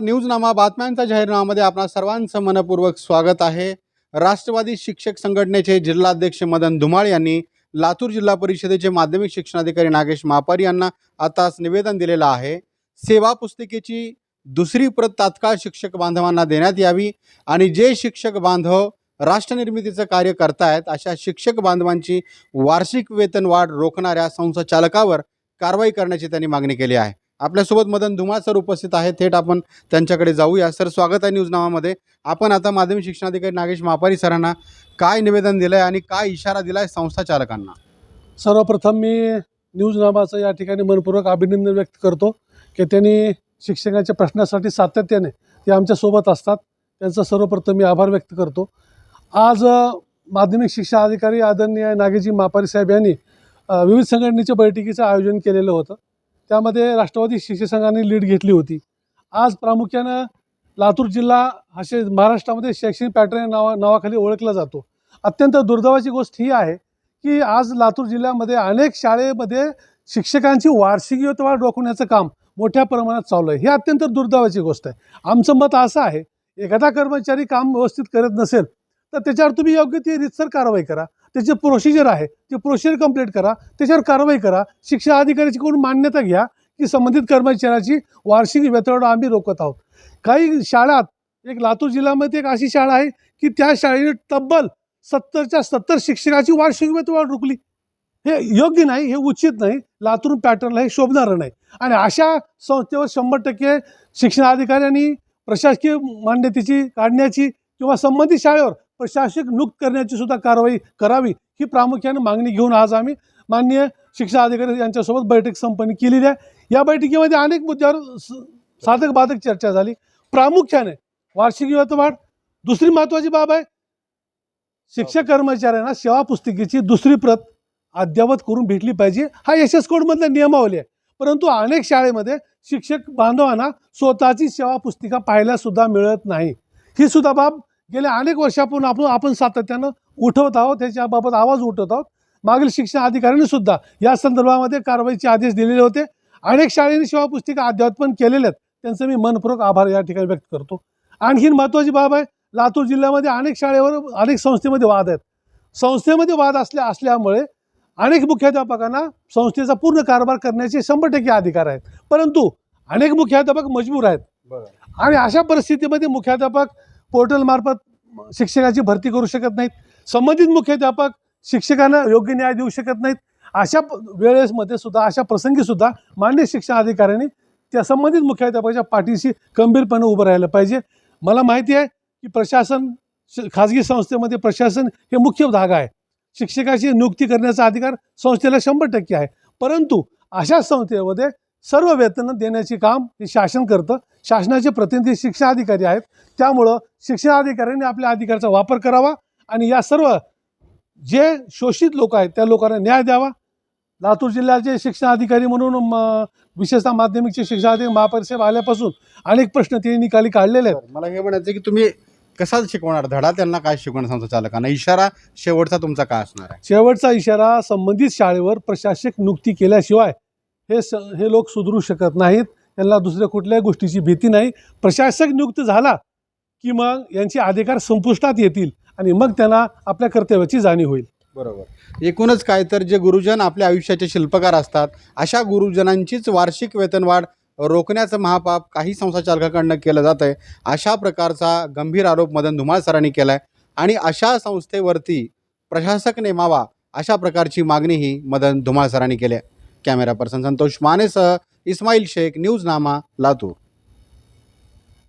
न्यूजनामा बातम्यांचा जाहीरनामामध्ये आपणा सर्वांचं मनपूर्वक स्वागत आहे. राष्ट्रवादी शिक्षक संघटनेचे जिल्हाध्यक्ष मदन धुमाळ यांनी लातूर जिल्हा परिषदेचे माध्यमिक शिक्षणाधिकारी नागेश मापारी यांना आताच निवेदन दिलेलं आहे. सेवा पुस्तिकेची दुसरी प्रत तात्काळ शिक्षक बांधवांना देण्यात यावी आणि जे शिक्षक बांधव राष्ट्रनिर्मितीचं कार्य करतायत अशा शिक्षक बांधवांची वार्षिक वेतनवाढ रोखणाऱ्या संस्थाचालकावर कारवाई करण्याची त्यांनी मागणी केली आहे. आपल्यासोबत मदन धुमाळ सर उपस्थित आहेत. थेट आपण त्यांच्याकडे जाऊया. सर स्वागत आहे न्यूज नावामध्ये आपण आता माध्यमिक शिक्षणाधिकारी नागेश मापारी सरांना काय निवेदन दिलं आहे आणि काय इशारा दिला आहे संस्था चालकांना? सर्वप्रथम मी न्यूज नामाचं या ठिकाणी मनपूर्वक अभिनंदन व्यक्त करतो की त्यांनी शिक्षकांच्या प्रश्नासाठी सातत्याने ते आमच्यासोबत असतात. त्यांचा सर्वप्रथम मी आभार व्यक्त करतो. आज माध्यमिक शिक्षण अधिकारी आदरणीय नागेजी मापारी साहेब यांनी विविध संघटनेच्या बैठकीचं आयोजन केलेलं होतं. त्यामध्ये राष्ट्रवादी शिक्षक संघाने लीड घेतली होती. आज प्रामुख्यानं लातूर जिल्हा हा शे महाराष्ट्रामध्ये शैक्षणिक पॅटर्न नावा नावाखाली ओळखला जातो. अत्यंत दुर्दैवाची गोष्ट ही आहे की आज लातूर जिल्ह्यामध्ये अनेक शाळेमध्ये शिक्षकांची वार्षिकवाढ रोखण्याचं काम मोठ्या प्रमाणात चालू आहे. ही अत्यंत दुर्दैवाची गोष्ट आहे. आमचं मत असं आहे एखादा कर्मचारी काम व्यवस्थित करत नसेल तर त्याच्यावर तुम्ही योग्य ती रितसर कारवाई करा. त्याचं प्रोसिजर आहे ते प्रोसिजर कंप्लीट करा. त्याच्यावर कारवाई करा. शिक्षण अधिकाऱ्याची कोण मान्यता घ्या की संबंधित कर्मचाऱ्याची वार्षिक वेतन आम्ही रोखत आहोत. काही शाळात एक लातूर जिल्ह्यामध्ये एक अशी शाळा आहे की त्या शाळेने तब्बल सत्तरच्या सत्तर शिक्षकाची वार्षिक वेतनवाढ रोखली. हे योग्य नाही हे उचित नाही. लातूर पॅटर्नला हे शोभणारं नाही. आणि अशा संस्थेवर शंभर टक्के शिक्षणाधिकाऱ्यांनी प्रशासकीय मान्यतेची काढण्याची किंवा संबंधित शाळेवर प्रशासक नियुक्त करण्याची सुद्धा कारवाई करावी ही प्रामुख्याने मागणी घेऊन आज आम्ही माननीय शिक्षणाधिकारी यांच्यासोबत बैठक संपन्न केलेली आहे. या बैठकीमध्ये अनेक मुद्द्यावर स- साधक बाधक चर्चा झाली. प्रामुख्याने वार्षिक वेतनवाढ दुसरी महत्त्वाची बाब आहे शिक्षक कर्मचाऱ्यांना सेवा पुस्तिकेची दुसरी प्रत अद्ययावत करून भेटली पाहिजे. हा एस एस कोडमधला नियमावली आहे. परंतु अनेक शाळेमध्ये शिक्षक बांधवांना स्वतःची सेवा पुस्तिका पाहायला सुद्धा मिळत नाही. ही सुद्धा बाब गेल्या अनेक वर्षापूर्वी आपण आपण सातत्यानं उठवत आहोत त्याच्याबाबत आवाज उठवत आहोत. मागील शिक्षण अधिकाऱ्यांनी सुद्धा या संदर्भामध्ये कारवाईचे आदेश दिलेले होते. अनेक शाळेने सेवा पुस्तिका पण केलेल्या आहेत. त्यांचं मी मनपूर्वक आभार या ठिकाणी व्यक्त करतो. आणखीन महत्त्वाची बाब आहे लातूर जिल्ह्यामध्ये अनेक शाळेवर अनेक संस्थेमध्ये वाद आहेत. संस्थेमध्ये वाद असल्या असल्यामुळे अनेक मुख्याध्यापकांना संस्थेचा पूर्ण कारभार करण्याचे शंभर टक्के अधिकार आहेत. परंतु अनेक मुख्याध्यापक मजबूर आहेत. आणि अशा परिस्थितीमध्ये मुख्याध्यापक पोर्टलमार्फत शिक्षकाची भरती करू शकत नाहीत. संबंधित मुख्याध्यापक शिक्षकांना योग्य न्याय देऊ शकत नाहीत. अशा वेळेसमध्ये सुद्धा अशा प्रसंगी सुद्धा मान्य शिक्षण अधिकाऱ्यांनी त्या संबंधित मुख्याध्यापकाच्या पाठीशी गंभीरपणे उभं राहिलं पाहिजे. मला माहिती आहे की प्रशासन श- खाजगी संस्थेमध्ये प्रशासन हे मुख्य धागा आहे. शिक्षकाची नियुक्ती करण्याचा अधिकार संस्थेला शंभर टक्के आहे. परंतु अशा संस्थेमध्ये सर्व वेतन देण्याचे काम हे शासन करतं. शासनाचे प्रतिनिधी शिक्षण अधिकारी आहेत. त्यामुळं शिक्षण अधिकाऱ्यांनी आपल्या अधिकाराचा वापर करावा आणि या सर्व जे शोषित लोक आहेत त्या लोकांना न्याय द्यावा. लातूर जिल्ह्याचे शिक्षण अधिकारी म्हणून विशेषतः माध्यमिकचे शिक्षण अधिकारी महापरिषद आल्यापासून अनेक प्रश्न ते निकाली काढलेले आहेत. मला हे म्हणायचं की तुम्ही कसा शिकवणार? धडा त्यांना काय शिकवणार संस्था चालकांना? इशारा शेवटचा तुमचा काय असणार आहे? शेवटचा इशारा संबंधित शाळेवर प्रशासक नियुक्ती केल्याशिवाय हे स हे लोक सुधरू शकत नाहीत. त्यांना दुसऱ्या कुठल्याही गोष्टीची भीती नाही. प्रशासक नियुक्त झाला की मग यांचे अधिकार संपुष्टात येतील आणि मग त्यांना आपल्या कर्तव्याची जाणीव होईल. बरोबर. एकूणच काय तर जे गुरुजन आपल्या आयुष्याचे शिल्पकार असतात अशा गुरुजनांचीच वार्षिक वेतनवाढ रोखण्याचं महापाप काही संस्था चालकाकडनं केलं जात आहे अशा प्रकारचा गंभीर आरोप मदन धुमाळ सरांनी केला आहे आणि अशा संस्थेवरती प्रशासक नेमावा अशा प्रकारची मागणीही मदन धुमाळ सरांनी केली आहे. कॅमेरा पर्सन संतोष मानेसह इस्माईल शेख न्यूज नामा लातूर.